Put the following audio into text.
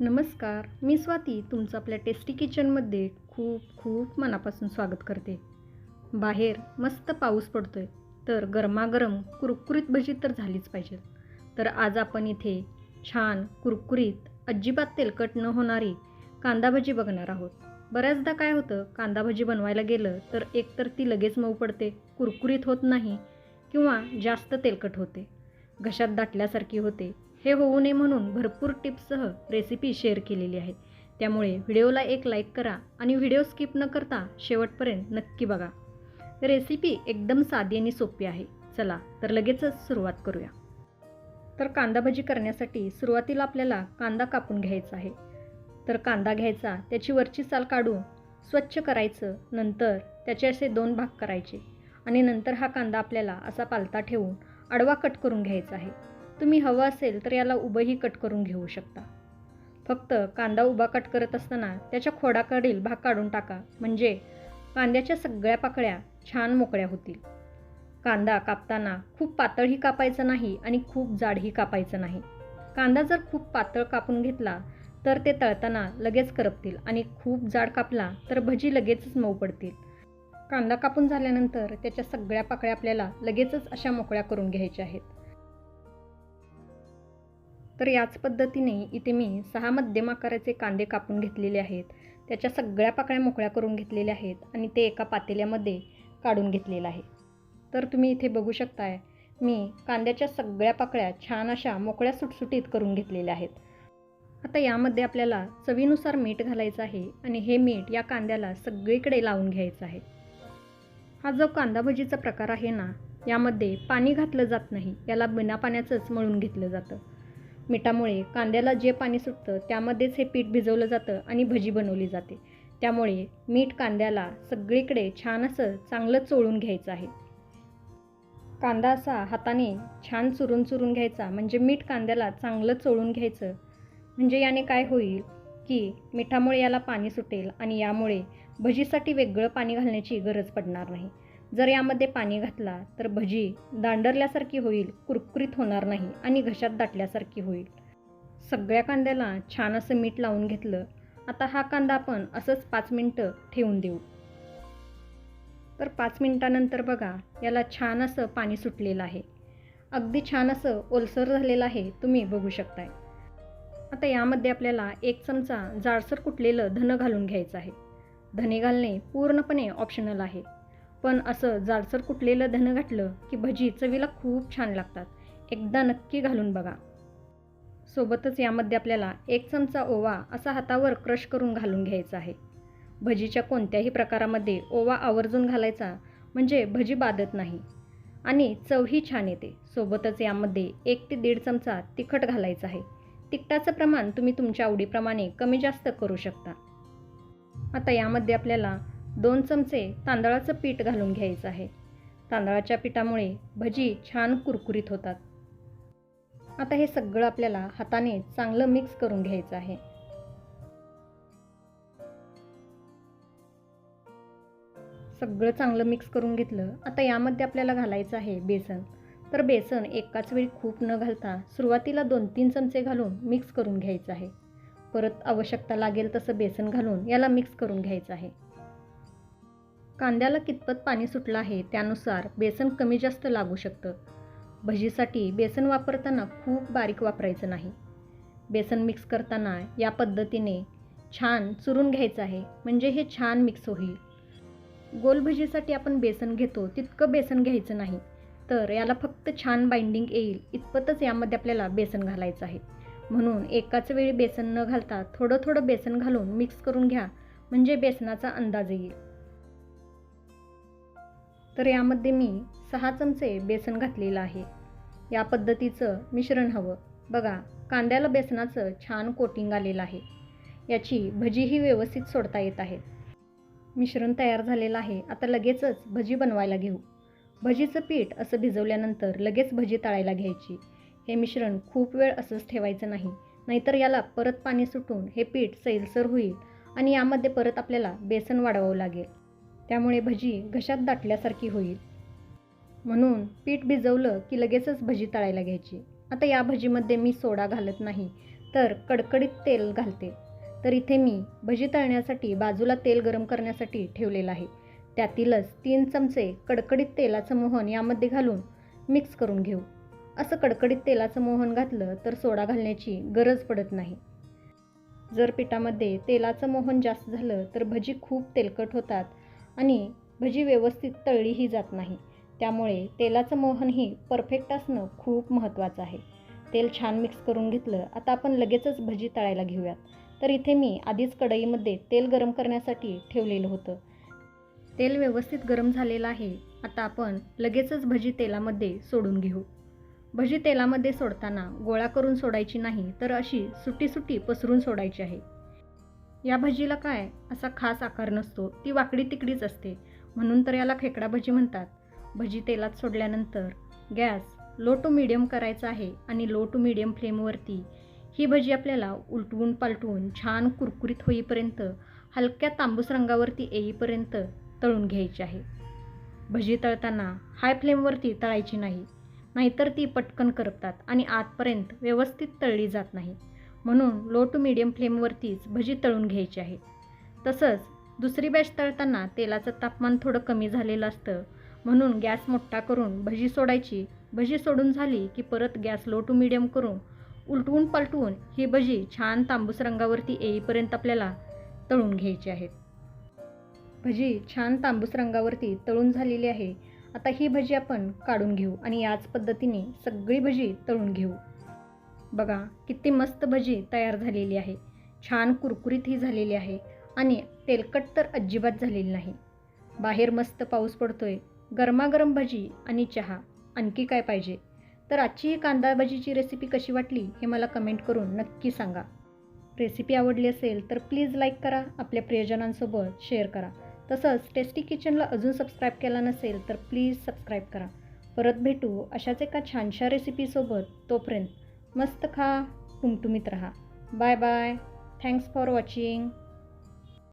नमस्कार मी स्वाती तुमचं आपल्या टेस्टी किचनमध्ये खूप खूप मनापासून स्वागत करते. बाहेर मस्त पाऊस पडतोय तर गरमागरम कुरकुरीत भजी तर झालीच पाहिजे तर आज आपण इथे छान कुरकुरीत अजिबात तेलकट न होणारी कांदा भजी बघणार आहोत. बऱ्याचदा काय होतं कांदा भजी बनवायला गेलं तर एकतर ती लगेच मऊ पडते कुरकुरीत होत नाही किंवा जास्त तेलकट होते. घशात दाटल्यासारखी होते हे होऊ नये म्हणून भरपूर टिप्ससह रेसिपी शेअर केलेली आहे. त्यामुळे व्हिडिओला एक लाईक करा आणि व्हिडिओ स्किप न करता शेवटपर्यंत नक्की बघा. रेसिपी एकदम साधी आणि सोपी आहे. चला तर लगेचच सुरुवात करूया. तर कांदा भजी करण्यासाठी सुरुवातीला आपल्याला कांदा कापून घ्यायचा आहे. तर कांदा घ्यायचा त्याची वरची साल काढून स्वच्छ करायचं नंतर त्याचे असे दोन भाग करायचे आणि नंतर हा कांदा आपल्याला असा पालता ठेवून आडवा कट करून घ्यायचा आहे. तुम्ही हवं असेल तर याला उभंही कट करून घेऊ शकता. फक्त कांदा उभा कट करत असताना त्याच्या खोडाकडील भाग काढून टाका. म्हणजे कांद्याच्या सगळ्या पाकळ्या छान मोकळ्या होतील. कांदा कापताना खूप पातळही कापायचं नाही आणि खूप जाडही कापायचं नाही. कांदा जर खूप पातळ कापून घेतला तर ते तळताना लगेच करपतील आणि खूप जाड कापला तर भजी लगेचच मऊ पडतील. कांदा कापून झाल्यानंतर त्याच्या सगळ्या पाकळ्या आपल्याला लगेचच अशा मोकळ्या करून घ्यायच्या आहेत. तर याच पद्धतीने इथे मी सहा मध्यम आकाराचे कांदे कापून घेतलेले आहेत. त्याच्या सगळ्या पाकळ्या मोकळ्या करून घेतलेल्या आहेत आणि ते एका पातेल्यामध्ये काढून घेतलेलं आहे. तर तुम्ही इथे बघू शकताय मी कांद्याच्या सगळ्या पाकळ्या छान अशा मोकळ्या सुटसुटीत करून घेतलेल्या आहेत. आता यामध्ये आपल्याला चवीनुसार मीठ घालायचं आहे आणि हे मीठ या कांद्याला सगळीकडे लावून घ्यायचं आहे. हा जो कांदा भजीचा प्रकार आहे ना यामध्ये पाणी घातलं जात नाही याला बिना पाण्याचंच मळून घेतलं जातं. मिठामुळे कांद्याला जे पाणी सुटतं त्यामध्येच हे पीठ भिजवलं जातं आणि भजी बनवली जाते. त्यामुळे मीठ कांद्याला सगळीकडे छान असं चांगलं चोळून घ्यायचं आहे. कांदा असा हाताने छान चुरून चुरून घ्यायचा म्हणजे मीठ कांद्याला चांगलं चोळून घ्यायचं. म्हणजे याने काय होईल की मिठामुळे याला पाणी सुटेल आणि यामुळे भजीसाठी वेगळं पाणी घालण्याची गरज पडणार नाही. जर यामध्ये पाणी घातला तर भजी दांडरल्यासारखी होईल कुरकुरीत होणार नाही आणि घशात दाटल्यासारखी होईल. सगळ्या कांद्याला छान असं मीठ लावून घेतलं आता हा कांदा आपण असंच पाच मिनटं ठेवून देऊ. तर पाच मिनटानंतर बघा याला छान असं पाणी सुटलेलं आहे. अगदी छान असं ओलसर झालेलं आहे तुम्ही बघू शकताय. आता यामध्ये आपल्याला एक चमचा जाडसर कुटलेलं धनं घालून घ्यायचं आहे. धने घालणे पूर्णपणे ऑप्शनल आहे. पण असं जाडसर कुटलेलं धनं घातलं की भजी चवीला खूप छान लागतात. एकदा नक्की घालून बघा. सोबतच यामध्ये आपल्याला एक चमचा ओवा असा हातावर क्रश करून घालून घ्यायचा आहे. भजीच्या कोणत्याही प्रकारामध्ये ओवा आवर्जून घालायचा म्हणजे भजी बाधत नाही. आणि चवही छान येते. सोबतच यामध्ये एक ते दीड चमचा तिखट घालायचं आहे. तिखटाचं प्रमाण तुम्ही तुमच्या आवडीप्रमाणे कमी जास्त करू शकता. आता यामध्ये आपल्याला दोन चमचे तांदळाचं पीठ घालून घ्यायचं आहे. तांदळाच्या पिठामुळे भजी छान कुरकुरीत होतात. आता हे सगळं आपल्याला हाताने चांगलं मिक्स करून घ्यायचं आहे. सगळं चांगलं मिक्स करून घेतलं आता यामध्ये आपल्याला घालायचं आहे बेसन. तर बेसन एकाच वेळी खूप न घालता सुरुवातीला दोन तीन चमचे घालून मिक्स करून घ्यायचं आहे. परत आवश्यकता लागेल तसं बेसन घालून याला मिक्स करून घ्यायचं आहे. कांद्याला कितपत पाणी सुटलं आहे त्यानुसार बेसन कमी जास्त लागू शकतं. भजीसाठी बेसन वापरताना खूप बारीक वापरायचं नाही. बेसन मिक्स करताना या पद्धतीने छान चुरून घ्यायचं आहे. म्हणजे हे छान मिक्स होईल. गोल भजीसाठी आपण बेसन घेतो तितकं बेसन घ्यायचं नाही. तर याला फक्त छान बाइंडिंग येईल. इतपतच यामध्ये आपल्याला बेसन घालायचं आहे. म्हणून एकाच वेळी बेसन न घालता थोडं थोडं बेसन घालून मिक्स करून घ्या. म्हणजे बेसनाचा अंदाज येईल. तर यामध्ये मी सहा चमचे बेसन घातलेलं आहे. या पद्धतीचं मिश्रण हवं. बघा कांद्याला बेसनाचं छान कोटिंग आलेलं आहे. याची भजीही व्यवस्थित सोडता येत आहे. मिश्रण तयार झालेलं आहे. आता लगेचच भजी बनवायला घेऊ. भजीचं पीठ असं भिजवल्यानंतर लगेच भजी तळायला घ्यायची. हे मिश्रण खूप वेळ असंच ठेवायचं नाही. नाहीतर याला परत पाणी सुटून हे पीठ सैलसर होईल आणि यामध्ये परत आपल्याला बेसन वाढवावं लागेल. त्यामुळे भजी घशात दाटल्यासारखी होईल. म्हणून पीठ भिजवलं की लगेचच भजी तळायला घ्यायची. आता या भजीमध्ये मी सोडा घालत नाही तर कडकडीत तेल घालते. तर इथे मी भजी तळण्यासाठी बाजूला तेल गरम करण्यासाठी ठेवलेलं आहे. त्यातीलच तीन चमचे कडकडीत तेलाचं मोहन यामध्ये घालून मिक्स करून घेऊ. असं कडकडीत तेलाचं मोहन घातलं तर सोडा घालण्याची गरज पडत नाही. जर पिठामध्ये तेलाचं मोहन जास्त झालं तर भजी खूप तेलकट होतात आणि भजी व्यवस्थित तळलीही जात नाही. त्यामुळे तेलाचं मोहनही परफेक्ट असणं खूप महत्त्वाचं आहे. तेल छान मिक्स करून घेतलं आता आपण लगेचच भजी तळायला घेऊयात. तर इथे मी आधीच कढईमध्ये तेल गरम करण्यासाठी ठेवलेलं होतं. तेल व्यवस्थित गरम झालेलं आहे. आता आपण लगेचच भजी तेलामध्ये सोडून घेऊ. भजी तेलामध्ये सोडताना गोळा करून सोडायची नाही तर अशी सुटी सुटी पसरून सोडायची आहे. या भजीला काय? असा खास आकार नसतो. ती वाकडी तिकडीच असते. म्हणून तर याला खेकडा भजी म्हणतात. भजी तेलात सोडल्यानंतर गॅस लो टू मिडियम करायचा आहे आणि लो टू मिडियम फ्लेमवरती ही भजी आपल्याला उलटवून पालटवून छान कुरकुरीत होईपर्यंत हलक्या तांबूस रंगावरती येईपर्यंत तळून घ्यायची आहे. भजी तळताना हाय फ्लेमवरती तळायची नाही. नाहीतर ती पटकन करपतात आणि आतपर्यंत व्यवस्थित तळली जात नाही. म्हणून लो टू मिडियम फ्लेमवरतीच भजी तळून घ्यायची आहे. तसंच दुसरी बॅच तळताना तेलाचं तापमान थोडं कमी झालेलं असतं. म्हणून गॅस मोठा करून भजी सोडायची. भजी सोडून झाली की परत गॅस लो टू मिडियम करून उलटवून पलटवून ही भजी छान तांबूस रंगावरती येईपर्यंत आपल्याला तळून घ्यायची आहेत भजी छान तांबूस रंगावरती तळून झालेली आहे. आता ही भजी आपण काढून घेऊ आणि याच पद्धतीने सगळी भजी तळून घेऊ. बघा किती मस्त भजी तयार झालेली आहे. छान कुरकुरीत ही झालेली आहे आणि तेलकट तर अजिबात झालेली नाही. बाहेर मस्त पाऊस पडतोय. गरमागरम भजी आणि चहा आणखी काय पाहिजे? तर आजची ही कांदा भजीची रेसिपी कशी वाटली हे मला कमेंट करून नक्की सांगा. रेसिपी आवडली असेल तर प्लीज लाईक करा आपल्या प्रियजनांसोबत शेअर करा. तसंच टेस्टी किचनला अजून सबस्क्राईब केला नसेल तर प्लीज सबस्क्राईब करा. परत भेटू अशाच एका छानशा रेसिपीसोबत तोपर्यंत मस्त खा टुमटुमीत राहा. Bye bye thanks for watching